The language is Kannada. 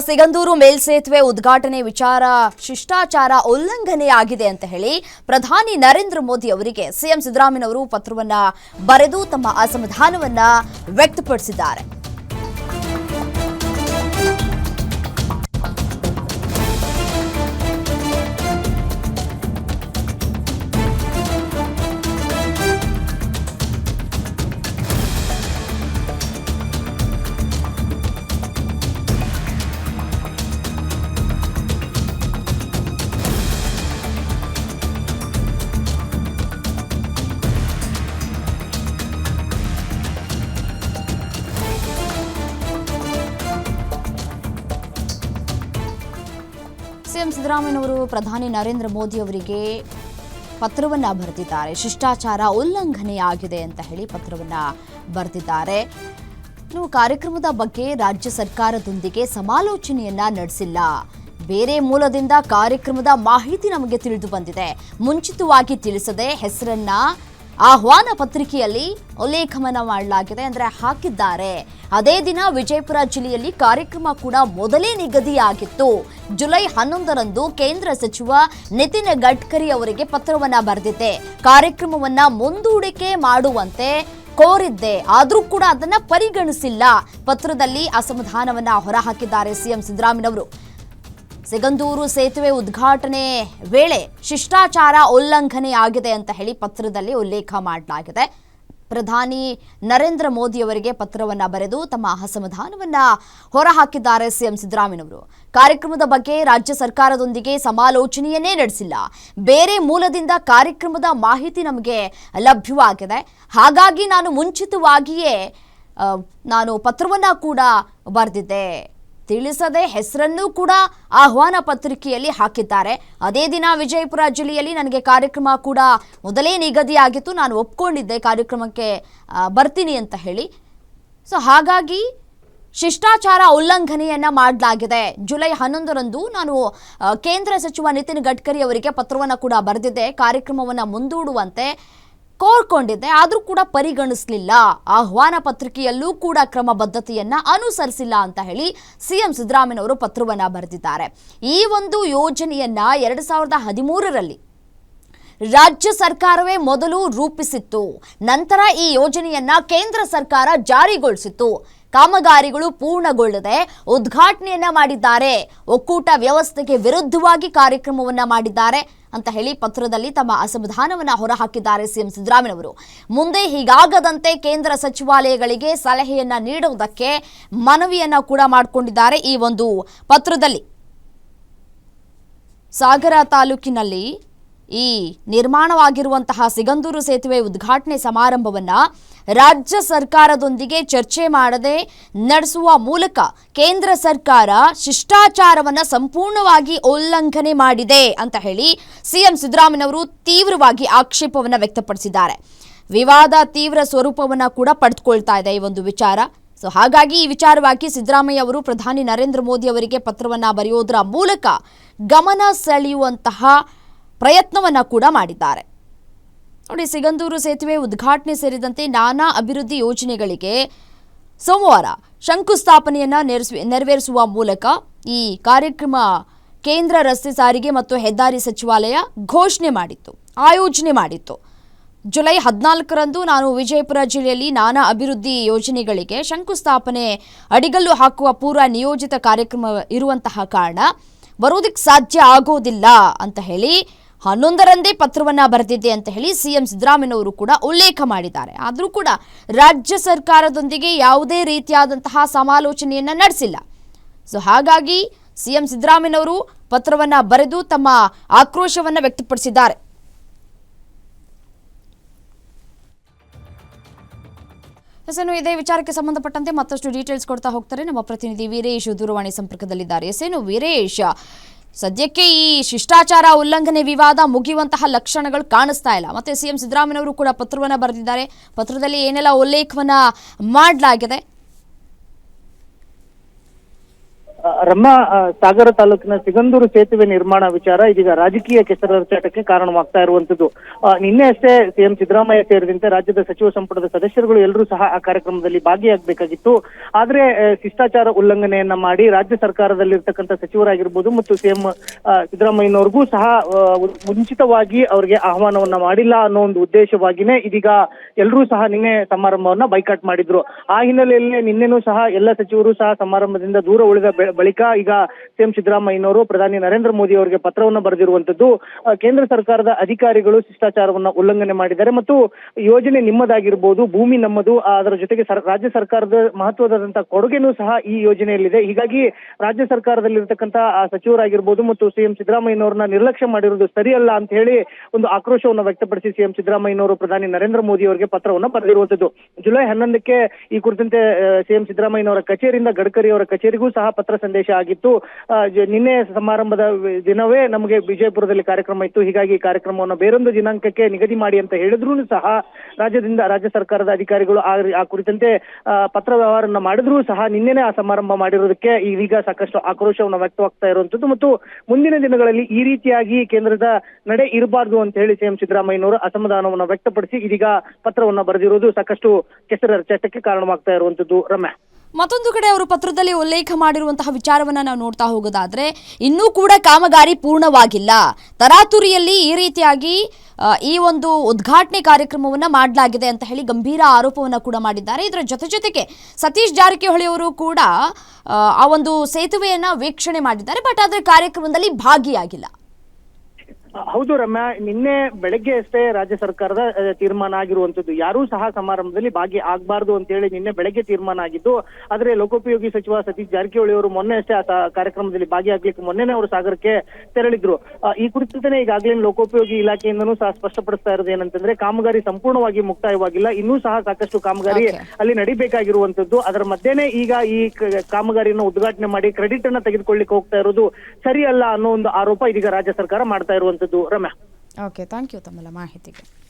ಸಿಗಂದೂರು ಮೇಲ್ಸೇತುವೆ ಉದ್ಘಾಟನೆ ವಿಚಾರ ಶಿಷ್ಟಾಚಾರ ಉಲ್ಲಂಘನೆಯಾಗಿದೆ ಅಂತ ಹೇಳಿ ಪ್ರಧಾನಿ ನರೇಂದ್ರ ಮೋದಿ ಅವರಿಗೆ ಸಿಎಂ ಸಿದ್ದರಾಮಯ್ಯನವರು ಪತ್ರವನ್ನ ಬರೆದು ತಮ್ಮ ಅಸಮಾಧಾನವನ್ನ ವ್ಯಕ್ತಪಡಿಸಿದ್ದಾರೆ. ಸಿಎಂ ಸಿದ್ದರಾಮಯ್ಯನವರು ಪ್ರಧಾನಿ ನರೇಂದ್ರ ಮೋದಿ ಅವರಿಗೆ ಪತ್ರವನ್ನ ಬರೆದಿದ್ದಾರೆ. ಶಿಷ್ಟಾಚಾರ ಉಲ್ಲಂಘನೆಯಾಗಿದೆ ಅಂತ ಹೇಳಿ ಪತ್ರವನ್ನ ಬರೆದಿದ್ದಾರೆ. ಇನ್ನು ಕಾರ್ಯಕ್ರಮದ ಬಗ್ಗೆ ರಾಜ್ಯ ಸರ್ಕಾರದೊಂದಿಗೆ ಸಮಾಲೋಚನೆಯನ್ನ ನಡೆಸಿಲ್ಲ. ಬೇರೆ ಮೂಲದಿಂದ ಕಾರ್ಯಕ್ರಮದ ಮಾಹಿತಿ ನಮಗೆ ತಿಳಿದು ಬಂದಿದೆ. ಮುಂಚಿತವಾಗಿ ತಿಳಿಸದೆ ಹೆಸರನ್ನ ಆಹ್ವಾನ ಪತ್ರಿಕೆಯಲ್ಲಿ ಉಲ್ಲೇಖವನ್ನ ಮಾಡಲಾಗಿದೆ ಅಂದ್ರೆ ಹಾಕಿದ್ದಾರೆ. ಅದೇ ದಿನ ವಿಜಯಪುರ ಜಿಲ್ಲೆಯಲ್ಲಿ ಕಾರ್ಯಕ್ರಮ ಕೂಡ ಮೊದಲೇ ನಿಗದಿಯಾಗಿತ್ತು. ಜುಲೈ ಹನ್ನೊಂದರಂದು ಕೇಂದ್ರ ಸಚಿವ ನಿತಿನ್ ಗಡ್ಕರಿ ಅವರಿಗೆ ಪತ್ರವನ್ನ ಬರೆದಿದ್ದೆ. ಕಾರ್ಯಕ್ರಮವನ್ನ ಮುಂದೂಡಿಕೆ ಮಾಡುವಂತೆ ಕೋರಿದ್ದೆ. ಆದ್ರೂ ಕೂಡ ಅದನ್ನ ಪರಿಗಣಿಸಿಲ್ಲ. ಪತ್ರದಲ್ಲಿ ಅಸಮಾಧಾನವನ್ನ ಹೊರಹಾಕಿದ್ದಾರೆ ಸಿಎಂ ಸಿದ್ದರಾಮಯ್ಯನವರು ಸಿಗಂದೂರು ಸೇತುವೆ ಉದ್ಘಾಟನೆ ವೇಳೆ ಶಿಷ್ಟಾಚಾರ ಉಲ್ಲಂಘನೆಯಾಗಿದೆ ಅಂತ ಹೇಳಿ ಪತ್ರದಲ್ಲಿ ಉಲ್ಲೇಖ ಮಾಡಲಾಗಿದೆ. ಪ್ರಧಾನಿ ನರೇಂದ್ರ ಮೋದಿ ಅವರಿಗೆ ಪತ್ರವನ್ನ ಬರೆದು ತಮ್ಮ ಅಸಮಾಧಾನವನ್ನ ಹೊರಹಾಕಿದ್ದಾರೆ ಸಿಎಂ ಸಿದ್ದರಾಮಯ್ಯನವರು. ಕಾರ್ಯಕ್ರಮದ ಬಗ್ಗೆ ರಾಜ್ಯ ಸರ್ಕಾರದೊಂದಿಗೆ ಸಮಾಲೋಚನೆಯನ್ನೇ ನಡೆಸಿಲ್ಲ. ಬೇರೆ ಮೂಲದಿಂದ ಕಾರ್ಯಕ್ರಮದ ಮಾಹಿತಿ ನಮಗೆ ಲಭ್ಯವಾಗಿದೆ. ಹಾಗಾಗಿ ನಾನು ಮುಂಚಿತವಾಗಿಯೇ ನಾನು ಪತ್ರವನ್ನ ಕೂಡ ಬರೆದಿದ್ದೆ. ತಿಳಿಸದೆ ಹೆಸರನ್ನೂ ಕೂಡ ಆಹ್ವಾನ ಪತ್ರಿಕೆಯಲ್ಲಿ ಹಾಕಿದ್ದಾರೆ. ಅದೇ ದಿನ ವಿಜಯಪುರ ಜಿಲ್ಲೆಯಲ್ಲಿ ನನಗೆ ಕಾರ್ಯಕ್ರಮ ಕೂಡ ಮೊದಲೇ ನಿಗದಿಯಾಗಿತ್ತು. ನಾನು ಒಪ್ಕೊಂಡಿದ್ದೆ ಕಾರ್ಯಕ್ರಮಕ್ಕೆ ಬರ್ತೀನಿ ಅಂತ ಹೇಳಿ. ಸೊ, ಹಾಗಾಗಿ ಶಿಷ್ಟಾಚಾರ ಉಲ್ಲಂಘನೆಯನ್ನ ಮಾಡಲಾಗಿದೆ. ಜುಲೈ ಹನ್ನೊಂದರಂದು ನಾನು ಕೇಂದ್ರ ಸಚಿವ ನಿತಿನ್ ಗಡ್ಕರಿ ಅವರಿಗೆ ಪತ್ರವನ್ನು ಕೂಡ ಬರೆದಿದ್ದೆ. ಕಾರ್ಯಕ್ರಮವನ್ನು ಮುಂದೂಡುವಂತೆ ಕೋರ್ಕೊಂಡಿದ್ದೆ, ಆದರೂ ಕೂಡ ಪರಿಗಣಿಸಲಿಲ್ಲ. ಆಹ್ವಾನ ಪತ್ರಿಕೆಯಲ್ಲೂ ಕೂಡ ಕ್ರಮಬದ್ಧತೆಯನ್ನ ಅನುಸರಿಸಿಲ್ಲ ಅಂತ ಹೇಳಿ ಸಿಎಂ ಸಿದ್ದರಾಮಯ್ಯನವರು ಪತ್ರವನ್ನ ಬರೆದಿದ್ದಾರೆ. ಈ ಒಂದು ಯೋಜನೆಯನ್ನ ಎರಡು ಸಾವಿರದ ಹದಿಮೂರರಲ್ಲಿ ರಾಜ್ಯ ಸರ್ಕಾರವೇ ಮೊದಲು ರೂಪಿಸಿತ್ತು. ನಂತರ ಈ ಯೋಜನೆಯನ್ನ ಕೇಂದ್ರ ಸರ್ಕಾರ ಜಾರಿಗೊಳಿಸಿತ್ತು. ಕಾಮಗಾರಿಗಳು ಪೂರ್ಣಗೊಳ್ಳದೆ ಉದ್ಘಾಟನೆಯನ್ನ ಮಾಡಿದ್ದಾರೆ. ಒಕ್ಕೂಟ ವ್ಯವಸ್ಥೆಗೆ ವಿರುದ್ಧವಾಗಿ ಕಾರ್ಯಕ್ರಮವನ್ನ ಮಾಡಿದ್ದಾರೆ ಅಂತ ಹೇಳಿ ಪತ್ರದಲ್ಲಿ ತಮ್ಮ ಅಸಮಾಧಾನವನ್ನ ಹೊರಹಾಕಿದ್ದಾರೆ ಸಿಎಂ ಸಿದ್ದರಾಮಯ್ಯನವರು. ಮುಂದೆ ಹೀಗಾಗದಂತೆ ಕೇಂದ್ರ ಸಚಿವಾಲಯಗಳಿಗೆ ಸಲಹೆಯನ್ನ ನೀಡುವುದಕ್ಕೆ ಮನವಿಯನ್ನ ಕೂಡ ಮಾಡಿಕೊಂಡಿದ್ದಾರೆ ಈ ಒಂದು ಪತ್ರದಲ್ಲಿ. ಸಾಗರ ತಾಲೂಕಿನಲ್ಲಿ ಈ ನಿರ್ಮಾಣವಾಗಿರುವಂತಹ ಸಿಗಂದೂರು ಸೇತುವೆ ಉದ್ಘಾಟನೆ ಸಮಾರಂಭವನ್ನ ರಾಜ್ಯ ಸರ್ಕಾರದೊಂದಿಗೆ ಚರ್ಚೆ ಮಾಡದೆ ನಡೆಸುವ ಮೂಲಕ ಕೇಂದ್ರ ಸರ್ಕಾರ ಶಿಷ್ಟಾಚಾರವನ್ನ ಸಂಪೂರ್ಣವಾಗಿ ಉಲ್ಲಂಘನೆ ಮಾಡಿದೆ ಅಂತ ಹೇಳಿ ಸಿಎಂ ಸಿದ್ದರಾಮಯ್ಯನವರು ತೀವ್ರವಾಗಿ ಆಕ್ಷೇಪವನ್ನ ವ್ಯಕ್ತಪಡಿಸಿದ್ದಾರೆ. ವಿವಾದ ತೀವ್ರ ಸ್ವರೂಪವನ್ನ ಕೂಡ ಪಡೆದುಕೊಳ್ತಾ ಇದೆ ಈ ಒಂದು ವಿಚಾರ. ಸೊ ಹಾಗಾಗಿ ಈ ವಿಚಾರವಾಗಿ ಸಿದ್ದರಾಮಯ್ಯ ಅವರು ಪ್ರಧಾನಿ ನರೇಂದ್ರ ಮೋದಿ ಅವರಿಗೆ ಪತ್ರವನ್ನ ಬರೆಯೋದರ ಮೂಲಕ ಗಮನ ಸೆಳೆಯುವಂತಹ ಪ್ರಯತ್ನವನ್ನ ಕೂಡ ಮಾಡಿದ್ದಾರೆ. ನೋಡಿ, ಸಿಗಂದೂರು ಸೇತುವೆ ಉದ್ಘಾಟನೆ ಸೇರಿದಂತೆ ನಾನಾ ಅಭಿವೃದ್ಧಿ ಯೋಜನೆಗಳಿಗೆ ಸೋಮವಾರ ಶಂಕುಸ್ಥಾಪನೆಯನ್ನ ನೆರವೇರಿಸ- ನೆರವೇರಿಸುವ ಮೂಲಕ ಈ ಕಾರ್ಯಕ್ರಮ ಕೇಂದ್ರ ರಸ್ತೆ ಸಾರಿಗೆ ಮತ್ತು ಹೆದ್ದಾರಿ ಸಚಿವಾಲಯ ಘೋಷಣೆ ಮಾಡಿತ್ತು, ಆಯೋಜನೆ ಮಾಡಿತ್ತು. ಜುಲೈ ಹದಿನಾಲ್ಕರಂದು ನಾನು ವಿಜಯಪುರ ಜಿಲ್ಲೆಯಲ್ಲಿ ನಾನಾ ಅಭಿವೃದ್ಧಿ ಯೋಜನೆಗಳಿಗೆ ಶಂಕುಸ್ಥಾಪನೆ ಅಡಿಗಲ್ಲು ಹಾಕುವ ಪೂರ್ವ ನಿಯೋಜಿತ ಕಾರ್ಯಕ್ರಮ ಇರುವಂತಹ ಕಾರಣ ಬರೋದಕ್ಕೆ ಸಾಧ್ಯ ಆಗೋದಿಲ್ಲ ಅಂತ ಹೇಳಿ ಹನ್ನೊಂದರಂದೇ ಪತ್ರವನ್ನ ಬರೆದಿದೆ ಅಂತ ಹೇಳಿ ಸಿಎಂ ಸಿದ್ದರಾಮಯ್ಯನವರು ಕೂಡ ಉಲ್ಲೇಖ ಮಾಡಿದ್ದಾರೆ. ಆದರೂ ಕೂಡ ರಾಜ್ಯ ಸರ್ಕಾರದೊಂದಿಗೆ ಯಾವುದೇ ರೀತಿಯಾದಂತಹ ಸಮಾಲೋಚನೆಯನ್ನ ನಡೆಸಿಲ್ಲ. ಸೊ ಹಾಗಾಗಿ ಸಿಎಂ ಸಿದ್ದರಾಮಯ್ಯನವರು ಪತ್ರವನ್ನ ಬರೆದು ತಮ್ಮ ಆಕ್ರೋಶವನ್ನ ವ್ಯಕ್ತಪಡಿಸಿದ್ದಾರೆ. ಎಸ್ ಏನು ಇದೇ ವಿಚಾರಕ್ಕೆ ಸಂಬಂಧಪಟ್ಟಂತೆ ಮತ್ತಷ್ಟು ಡೀಟೇಲ್ಸ್ ಕೊಡ್ತಾ ಹೋಗ್ತಾರೆ ನಮ್ಮ ಪ್ರತಿನಿಧಿ ವೀರೇಶ್ ದೂರವಾಣಿ ಸಂಪರ್ಕದಲ್ಲಿದ್ದಾರೆ. ಎಸ್ ಏನು ವೀರೇಶ್ ಸದ್ಯಕ್ಕೆ ಈ ಶಿಷ್ಟಾಚಾರ ಉಲ್ಲಂಘನೆ ವಿವಾದ ಮುಗಿಯುವಂತಹ ಲಕ್ಷಣಗಳು ಕಾಣಿಸ್ತಾ ಇಲ್ಲ. ಮತ್ತೆ ಸಿಎಂ ಸಿದ್ದರಾಮಯ್ಯವರು ಕೂಡ ಪತ್ರವನ್ನು ಬರೆದಿದ್ದಾರೆ. ಪತ್ರದಲ್ಲಿ ಏನೆಲ್ಲ ಉಲ್ಲೇಖವನ್ನು ಮಾಡಲಾಗಿದೆ. ಆ, ರಮ್ಯಾ ಸಾಗರ ತಾಲೂಕಿನ ಸಿಗಂದೂರು ಸೇತುವೆ ನಿರ್ಮಾಣ ವಿಚಾರ ಇದೀಗ ರಾಜಕೀಯ ಕೆಸರಚಾಟಕ್ಕೆ ಕಾರಣವಾಗ್ತಾ ಇರುವಂತದ್ದು ನಿನ್ನೆ ಅಷ್ಟೇ ಸಿಎಂ ಸಿದ್ದರಾಮಯ್ಯ ಸೇರಿದಂತೆ ರಾಜ್ಯದ ಸಚಿವ ಸಂಪುಟದ ಸದಸ್ಯರುಗಳು ಎಲ್ಲರೂ ಸಹ ಆ ಕಾರ್ಯಕ್ರಮದಲ್ಲಿ ಭಾಗಿಯಾಗಬೇಕಾಗಿತ್ತು. ಆದ್ರೆ ಶಿಷ್ಟಾಚಾರ ಉಲ್ಲಂಘನೆಯನ್ನ ಮಾಡಿ ರಾಜ್ಯ ಸರ್ಕಾರದಲ್ಲಿರ್ತಕ್ಕಂಥ ಸಚಿವರಾಗಿರ್ಬೋದು ಮತ್ತು ಸಿಎಂ ಸಿದ್ದರಾಮಯ್ಯನವ್ರಿಗೂ ಸಹ ಮುಂಚಿತವಾಗಿ ಅವರಿಗೆ ಆಹ್ವಾನವನ್ನ ಮಾಡಿಲ್ಲ ಅನ್ನೋ ಒಂದು ಉದ್ದೇಶವಾಗಿನೇ ಇದೀಗ ಎಲ್ಲರೂ ಸಹ ನಿನ್ನೆ ಸಮಾರಂಭವನ್ನ ಬೈಕಾಟ್ ಮಾಡಿದ್ರು. ಆ ಹಿನ್ನೆಲೆಯಲ್ಲಿ ನಿನ್ನೆನೂ ಸಹ ಎಲ್ಲ ಸಚಿವರು ಸಹ ಸಮಾರಂಭದಿಂದ ದೂರ ಉಳಿದ ಬಳಿಕ ಈಗ ಸಿಎಂ ಸಿದ್ದರಾಮಯ್ಯನವರು ಪ್ರಧಾನಿ ನರೇಂದ್ರ ಮೋದಿ ಅವರಿಗೆ ಪತ್ರವನ್ನು ಬರೆದಿರುವಂತದ್ದು ಕೇಂದ್ರ ಸರ್ಕಾರದ ಅಧಿಕಾರಿಗಳು ಶಿಷ್ಟಾಚಾರವನ್ನ ಉಲ್ಲಂಘನೆ ಮಾಡಿದ್ದಾರೆ ಮತ್ತು ಯೋಜನೆ ನಿಮ್ಮದಾಗಿರ್ಬೋದು, ಭೂಮಿ ನಮ್ಮದು, ಅದರ ಜೊತೆಗೆ ರಾಜ್ಯ ಸರ್ಕಾರದ ಮಹತ್ವದಂತಹ ಕೊಡುಗೆನೂ ಸಹ ಈ ಯೋಜನೆಯಲ್ಲಿದೆ. ಹೀಗಾಗಿ ರಾಜ್ಯ ಸರ್ಕಾರದಲ್ಲಿರ್ತಕ್ಕಂಥ, ಆ, ಸಚಿವರಾಗಿರ್ಬೋದು ಮತ್ತು ಸಿಎಂ ಸಿದ್ದರಾಮಯ್ಯನವರನ್ನ ನಿರ್ಲಕ್ಷ್ಯ ಮಾಡಿರುವುದು ಸರಿಯಲ್ಲ ಅಂತ ಹೇಳಿ ಒಂದು ಆಕ್ರೋಶವನ್ನು ವ್ಯಕ್ತಪಡಿಸಿ ಸಿಎಂ ಸಿದ್ದರಾಮಯ್ಯನವರು ಪ್ರಧಾನಿ ನರೇಂದ್ರ ಮೋದಿ ಅವರಿಗೆ ಪತ್ರವನ್ನು ಬರೆದಿರುವಂತದ್ದು ಜುಲೈ ಹನ್ನೊಂದಕ್ಕೆ ಈ ಕುರಿತಂತೆ ಸಿಎಂ ಸಿದ್ದರಾಮಯ್ಯನವರ ಕಚೇರಿಯಿಂದ ಗಡ್ಕರಿ ಅವರ ಕಚೇರಿಗೂ ಸಹ ಪತ್ರ ಸಂದೇಶ ಆಗಿತ್ತು. ನಿನ್ನೆ ಸಮಾರಂಭದ ದಿನವೇ ನಮಗೆ ವಿಜಯಪುರದಲ್ಲಿ ಕಾರ್ಯಕ್ರಮ ಇತ್ತು. ಹೀಗಾಗಿ ಈ ಕಾರ್ಯಕ್ರಮವನ್ನು ಬೇರೊಂದು ದಿನಾಂಕಕ್ಕೆ ನಿಗದಿ ಮಾಡಿ ಅಂತ ಹೇಳಿದ್ರು ಸಹ ರಾಜ್ಯದಿಂದ ರಾಜ್ಯ ಸರ್ಕಾರದ ಅಧಿಕಾರಿಗಳು ಆ ಕುರಿತಂತೆ ಪತ್ರ ವ್ಯವಹಾರನ ಮಾಡಿದ್ರು ಸಹ ನಿನ್ನೆನೆ ಆ ಸಮಾರಂಭ ಮಾಡಿರೋದಕ್ಕೆ ಈಗ ಸಾಕಷ್ಟು ಆಕ್ರೋಶವನ್ನು ವ್ಯಕ್ತವಾಗ್ತಾ ಇರುವಂತದ್ದು ಮತ್ತು ಮುಂದಿನ ದಿನಗಳಲ್ಲಿ ಈ ರೀತಿಯಾಗಿ ಕೇಂದ್ರದ ನಡೆ ಇರಬಾರ್ದು ಅಂತ ಹೇಳಿ ಸಿಎಂ ಸಿದ್ದರಾಮಯ್ಯನವರು ಅಸಮಾಧಾನವನ್ನು ವ್ಯಕ್ತಪಡಿಸಿ ಇದೀಗ ಪತ್ರವನ್ನ ಬರೆದಿರುವುದು ಸಾಕಷ್ಟು ಕೆಸರ ಚಟಕ್ಕೆ ಕಾರಣವಾಗ್ತಾ ಇರುವಂತದ್ದು ರಮ್ಯಾ. ಮತ್ತೊಂದು ಕಡೆ ಅವರು ಪತ್ರದಲ್ಲಿ ಉಲ್ಲೇಖ ಮಾಡಿರುವಂತಹ ವಿಚಾರವನ್ನ ನಾವು ನೋಡ್ತಾ ಹೋಗೋದಾದ್ರೆ ಇನ್ನೂ ಕೂಡ ಕಾಮಗಾರಿ ಪೂರ್ಣವಾಗಿಲ್ಲ. ತರಾತುರಿಯಲ್ಲಿ ಈ ರೀತಿಯಾಗಿ ಈ ಒಂದು ಉದ್ಘಾಟನೆ ಕಾರ್ಯಕ್ರಮವನ್ನ ಮಾಡಲಾಗಿದೆ ಅಂತ ಹೇಳಿ ಗಂಭೀರ ಆರೋಪವನ್ನ ಕೂಡ ಮಾಡಿದ್ದಾರೆ. ಇದರ ಜೊತೆ ಜೊತೆಗೆ ಸತೀಶ್ ಜಾರಕಿಹೊಳಿ ಅವರು ಕೂಡ ಆ, ಒಂದು ಸೇತುವೆಯನ್ನ ವೀಕ್ಷಣೆ ಮಾಡಿದ್ದಾರೆ ಬಟ್ ಅದರ ಕಾರ್ಯಕ್ರಮದಲ್ಲಿ ಭಾಗಿಯಾಗಿಲ್ಲ. ಹೌದು ರಮ್ಯಾ ನಿನ್ನೆ ಬೆಳಗ್ಗೆ ಅಷ್ಟೇ ರಾಜ್ಯ ಸರ್ಕಾರದ ತೀರ್ಮಾನ ಆಗಿರುವಂತದ್ದು ಯಾರೂ ಸಹ ಸಮಾರಂಭದಲ್ಲಿ ಭಾಗಿ ಆಗ್ಬಾರ್ದು ಅಂತ ಹೇಳಿ ನಿನ್ನೆ ಬೆಳಗ್ಗೆ ತೀರ್ಮಾನ ಆಗಿದ್ದು ಆದ್ರೆ ಲೋಕೋಪಯೋಗಿ ಸಚಿವ ಸತೀಶ್ ಜಾರಕಿಹೊಳಿ ಅವರು ಮೊನ್ನೆ ಅಷ್ಟೇ ಆ ಕಾರ್ಯಕ್ರಮದಲ್ಲಿ ಭಾಗಿಯಾಗ್ಲಿಕ್ಕೆ ಮೊನ್ನೆನೇ ಅವರು ಸಾಗರಕ್ಕೆ ತೆರಳಿದ್ರು. ಈ ಕುರಿತಂತೆ ಈಗಾಗಲೇ ಲೋಕೋಪಯೋಗಿ ಇಲಾಖೆಯಿಂದನೂ ಸಹ ಸ್ಪಷ್ಟಪಡಿಸ್ತಾ ಇರೋದು ಏನಂತಂದ್ರೆ ಕಾಮಗಾರಿ ಸಂಪೂರ್ಣವಾಗಿ ಮುಕ್ತಾಯವಾಗಿಲ್ಲ. ಇನ್ನೂ ಸಹ ಸಾಕಷ್ಟು ಕಾಮಗಾರಿ ಅಲ್ಲಿ ನಡಿಬೇಕಾಗಿರುವಂತದ್ದು ಅದರ ಮಧ್ಯೆನೇ ಈಗ ಈ ಕಾಮಗಾರಿಯನ್ನು ಉದ್ಘಾಟನೆ ಮಾಡಿ ಕ್ರೆಡಿಟ್ ಅನ್ನ ತೆಗೆದುಕೊಳ್ಳಿಕ್ಕೆ ಹೋಗ್ತಾ ಇರೋದು ಸರಿಯಲ್ಲ ಅನ್ನೋ ಒಂದು ಆರೋಪ ಇದೀಗ ರಾಜ್ಯ ಸರ್ಕಾರ ಮಾಡ್ತಾ ರಮ್ಯಾ ಓಕೆ ಥ್ಯಾಂಕ್ ಯು ತಮ್ಮೆಲ್ಲ ಮಾಹಿತಿಗೆ.